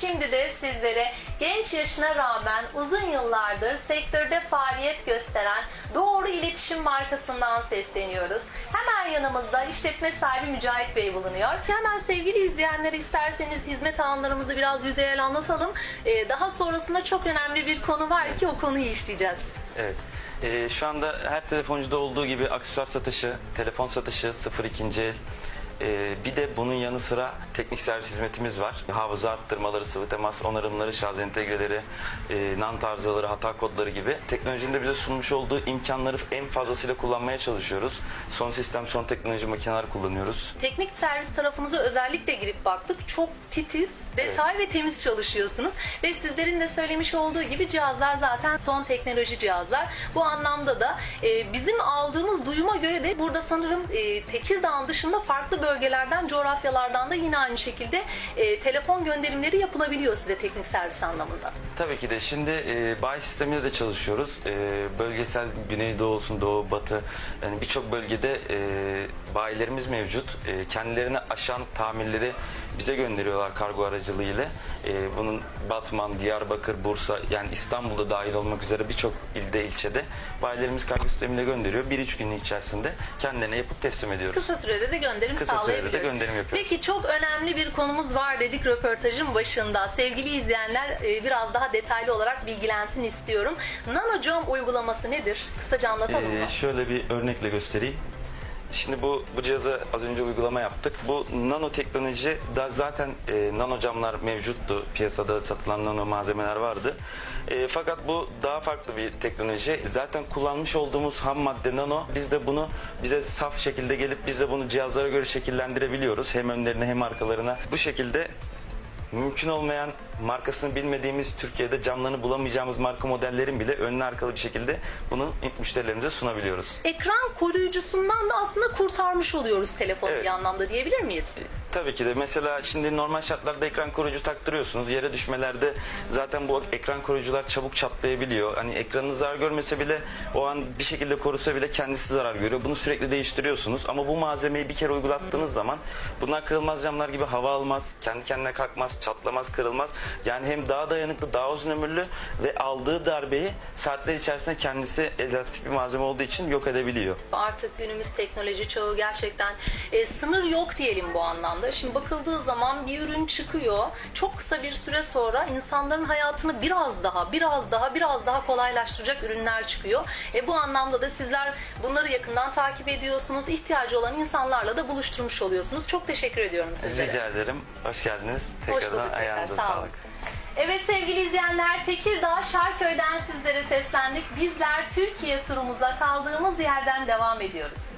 Şimdi de sizlere genç yaşına rağmen uzun yıllardır sektörde faaliyet gösteren Doğru İletişim markasından sesleniyoruz. Hemen yanımızda işletme sahibi Mücahit Bey bulunuyor. Hemen sevgili izleyenler isterseniz hizmet alanlarımızı biraz yüzeyel anlatalım. Ee, daha sonrasında çok önemli bir konu var ki o konuyu işleyeceğiz. Evet. Ee, şu anda her telefoncuda olduğu gibi aksesuar satışı, telefon satışı, sıfır ikinci el. Ee, bir de bunun yanı sıra teknik servis hizmetimiz var. Hafıza arttırmaları, sıvı temas onarımları, şarj entegreleri, e, nan tarzları, hata kodları gibi. Teknolojinin de bize sunmuş olduğu imkanları en fazlasıyla kullanmaya çalışıyoruz. Son sistem, son teknoloji makineler kullanıyoruz. Teknik servis tarafınıza özellikle girip baktık. Çok titiz, detay ve temiz çalışıyorsunuz. Ve sizlerin de söylemiş olduğu gibi cihazlar zaten son teknoloji cihazlar. Bu anlamda da e, bizim aldığımız duyuma göre de burada sanırım e, dışında farklı bölgelerden, coğrafyalardan da yine aynı şekilde e, telefon gönderimleri yapılabiliyor size teknik servis anlamında. Tabii ki de şimdi e, bayi sisteminde de çalışıyoruz. E, bölgesel güneydoğu olsun doğu batı yani birçok bölgede e, bayilerimiz mevcut. E, kendilerini aşan tamirleri bize gönderiyorlar kargo aracılığıyla. E, bunun Batman, Diyarbakır, Bursa yani İstanbul'da dahil olmak üzere birçok ilde ilçede bayilerimiz kargo sistemiyle gönderiyor. 1-3 günün içerisinde kendilerine yapıp teslim ediyoruz. Kısa sürede de gönderim Kısa sürede de gönderim yapıyoruz. Peki çok önemli bir konumuz var dedik röportajın başında. Sevgili izleyenler e, biraz daha detaylı olarak bilgilensin istiyorum. NanoCom uygulaması nedir? Kısaca anlatalım mı? Ee, şöyle bir örnekle göstereyim. Şimdi bu bu cihazı az önce uygulama yaptık. Bu nano teknoloji da zaten e, nano camlar mevcuttu. Piyasada satılan nano malzemeler vardı. E, fakat bu daha farklı bir teknoloji. Zaten kullanmış olduğumuz ham madde nano. Biz de bunu bize saf şekilde gelip biz de bunu cihazlara göre şekillendirebiliyoruz. Hem önlerine hem arkalarına. Bu şekilde mümkün olmayan markasını bilmediğimiz Türkiye'de camlarını bulamayacağımız marka modellerin bile önlü arkalı bir şekilde bunu müşterilerimize sunabiliyoruz. Ekran koruyucusundan da aslında kurtarmış oluyoruz telefonu Evet. bir anlamda diyebilir miyiz? Tabii ki de mesela şimdi normal şartlarda ekran koruyucu taktırıyorsunuz. Yere düşmelerde zaten bu ekran koruyucular çabuk çatlayabiliyor. Hani ekranınız zarar görmese bile o an bir şekilde korusa bile kendisi zarar görüyor. Bunu sürekli değiştiriyorsunuz. Ama bu malzemeyi bir kere uygulattığınız zaman bunlar kırılmaz camlar gibi hava almaz, kendi kendine kalkmaz, çatlamaz, kırılmaz. Yani hem daha dayanıklı, daha uzun ömürlü ve aldığı darbeyi saatler içerisinde kendisi elastik bir malzeme olduğu için yok edebiliyor. Artık günümüz teknoloji çağı gerçekten e, sınır yok diyelim bu anlamda. Şimdi bakıldığı zaman bir ürün çıkıyor. Çok kısa bir süre sonra insanların hayatını biraz daha, biraz daha, biraz daha kolaylaştıracak ürünler çıkıyor. E, bu anlamda da sizler bunları yakından takip ediyorsunuz. İhtiyacı olan insanlarla da buluşturmuş oluyorsunuz. Çok teşekkür ediyorum sizlere. Rica ederim. Hoş geldiniz. Hoş Tekrardan bulduk tekrar. ayağınıza Sağ olun. sağlık. Evet sevgili izleyenler Tekirdağ Şarköy'den sizlere seslendik. Bizler Türkiye turumuza kaldığımız yerden devam ediyoruz.